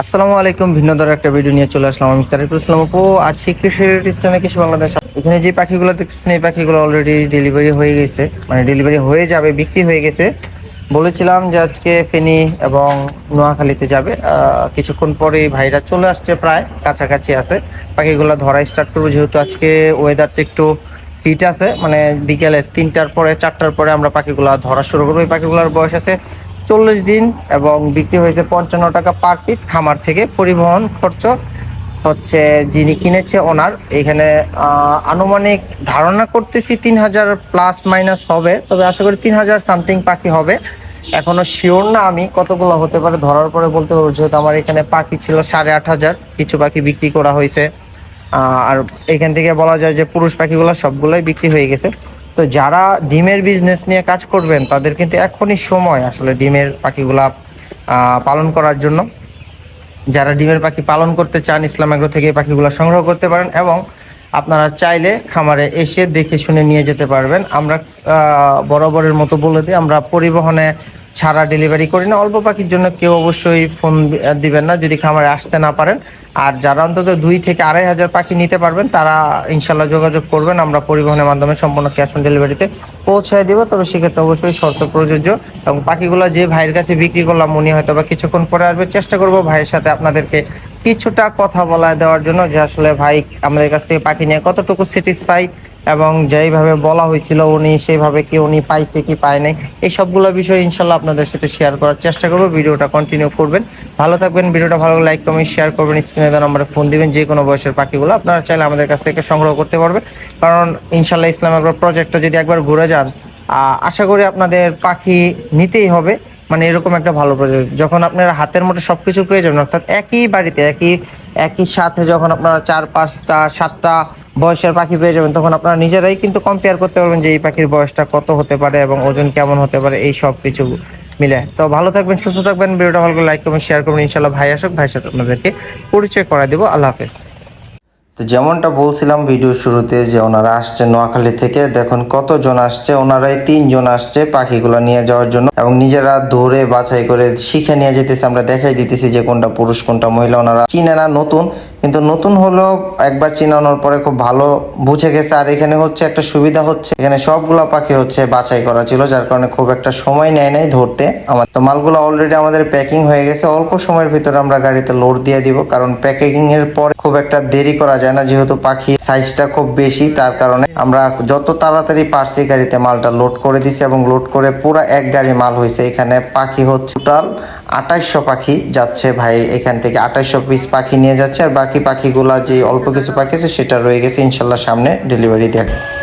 আসসালামু আলাইকুম ভিন্ন ধর একটা ভিডিও নিয়ে চলে আসলাম আমি তারিকুল ইসলাম আপু আছি কৃষি চ্যানেল কৃষি বাংলাদেশ। এখানে যে পাখিগুলো দেখছেন, এই পাখিগুলো অলরেডি ডেলিভারি হয়ে গেছে। মানে ডেলিভারি হয়ে যাবে, বিক্রি হয়ে গেছে। বলেছিলাম যে আজকে ফেনি এবং নোয়াখালীতে যাবে। কিছুক্ষণ পরেই ভাইরা চলে আসছে প্রায়, কাছাকাছি আছে। পাখিগুলো ধরা স্টার্ট করব, যেহেতু আজকে ওয়েদারটা একটু হিট আছে। মানে বিকেলে তিনটার পরে, চারটার পরে আমরা পাখিগুলো ধরা শুরু করব। এই পাখিগুলোর বয়স আছে চল্লিশ দিন এবং বিক্রি হয়েছে পঞ্চান্ন টাকা পার পিস খামার থেকে। পরিবহন খরচ হচ্ছে যিনি কিনেছে ওনার। এখানে আনুমানিক ধারণা করতেছি তিন হাজার প্লাস মাইনাস হবে, তবে আশা করি তিন হাজার সামথিং পাখি হবে। এখনও শিওর না আমি কতগুলো হতে পারে, ধরার পরে বলতে পারব, যেহেতু আমার এখানে পাখি ছিল সাড়ে আট হাজার, কিছু পাখি বিক্রি করা হয়েছে। আর এখান থেকে বলা যায় যে পুরুষ পাখিগুলো সবগুলোই বিক্রি হয়ে গেছে। তো যারা ডিমের বিজনেস নিয়ে কাজ করবেন, তাদের কিন্তু এখনই সময় আসলে ডিমের পাখিগুলা পালন করার জন্য। যারা ডিমের পাখি পালন করতে চান, ইসলাম এগ্রো থেকে পাখিগুলো সংগ্রহ করতে পারেন এবং আপনারা চাইলে খামারে এসে দেখে শুনে নিয়ে যেতে পারবেন। আমরা বরাবরের মতো বলে দিই, আমরা পরিবহনে ছাড়া ডেলিভারি করি না। অল্প পাখির জন্য কেউ অবশ্যই ফোন দিবেন না, যদি খামারে আসতে না পারেন। আর যারা অন্তত দুই থেকে আড়াই হাজার পাখি নিতে পারবেন, তারা ইনশাল্লাহ যোগাযোগ করবেন। আমরা পরিবহনের মাধ্যমে সম্পূর্ণ ক্যাশ অন ডেলিভারিতে পৌঁছায় দিব। তবে সেক্ষেত্রে অবশ্যই শর্ত প্রযোজ্য। এবং পাখিগুলো যে ভাইয়ের কাছে বিক্রি করলাম, উনি হয়তো বা কিছুক্ষণ পরে আসবে। চেষ্টা করব ভাইয়ের সাথে আপনাদেরকে কিছুটা কথা বলা দেওয়ার জন্য যে আসলে ভাই আমাদের কাছ থেকে পাখি নিয়ে কতটুকু স্যাটিসফাই এবং যেইভাবে বলা হয়েছিল উনি, সেইভাবে কি উনি পাইছে কি পায় নাই, এই সবগুলো বিষয় ইনশাল্লাহ আপনাদের সাথে শেয়ার করার চেষ্টা করব। ভিডিওটা কন্টিনিউ করবেন। ভালো থাকবেন, ভিডিওটা ভালো লাইক কমেন্ট শেয়ার করবেন স্ক্রিনে দেওয়া নম্বরে ফোন দিবেন, যে কোনো বয়সের পাখিগুলো আপনারা চাইলে আমাদের কাছ থেকে সংগ্রহ করতে পারবেন। কারণ ইনশাল্লাহ ইসলাম একবার প্রজেক্টটা যদি একবার ঘুরে যান আশা করি আপনাদের পাখি নিতেই হবে। মানে এরকম একটা ভালো প্রজেক্ট যখন আপনারা হাতের মধ্যে সবকিছু পেয়ে যাবেন, অর্থাৎ একই বাড়িতে, একই একই সাথে যখন আপনারা চার পাঁচটা, সাতটা বয়সের পাখি পেয়ে যাবেন, তখন আপনারা নিজেরাই কিন্তু কম্পেয়ার করতে পারবেন যে এই পাখির বয়সটা কত হতে পারে এবং ওজন কেমন হতে পারে, এই সব কিছু মিলে। তো ভালো থাকবেন, সুস্থ থাকবেন, ভিডিওটা ভালো করে লাইক করবেন শেয়ার করবেন। ইনশাল্লাহ ভাই আসুক, ভাইয়ের সাথে আপনাদেরকে পরিচয় করা দেবো। আল্লাহ হাফেজ। তো যেমনটা বলছিলাম ভিডিও শুরুতে যে ওনারা আসছে নোয়াখালী থেকে, দেখুন কতজন আসছে, ওনারাই তিনজন আসছে পাখিগুলো নিয়ে যাওয়ার জন্য এবং নিজেরা ধরে বাছাই করে শিখে নিয়ে যেতেছে। আমরা দেখাই দিতেছি যে কোনটা পুরুষ, কোনটা মহিলা, ওনারা চিনে না, নতুন। কিন্তু নতুন হলেও একবার চিনানোর পরে খুব ভালো বুঝে গেছে। আর এখানে হচ্ছে একটা সুবিধা হচ্ছে, এখানে সবগুলো পাখি হচ্ছে বাছাই করা ছিল, যার কারণে খুব একটা সময় নেয় নাই ধরতে। আমার তো মালগুলো অলরেডি আমাদের প্যাকিং হয়ে গেছে, অল্প সময়ের ভিতরে আমরা গাড়িতে লোড দিয়ে দিব, কারণ প্যাকেজিং এর পরে খুব একটা দেরি করা যায় না, যেহেতু পাখি সাইজটা খুব বেশি, তার কারণে আমরা যত তাড়াতাড়ি পারছি গাড়িতে মালটা লোড করে দিছি এবং লোড করে পুরো এক গাড়ি মাল হয়েছে। এখানে পাখি হচ্ছে টোটাল আঠাইশশো পাখি যাচ্ছে ভাই, এখান থেকে আঠাইশশো পিস পাখি নিয়ে যাচ্ছে, আর বাকি পাখিগুলা যে অল্প কিছু পাখি আছে সেটা রয়ে গেছে। ইনশাল্লাহ সামনে ডেলিভারি দেয়।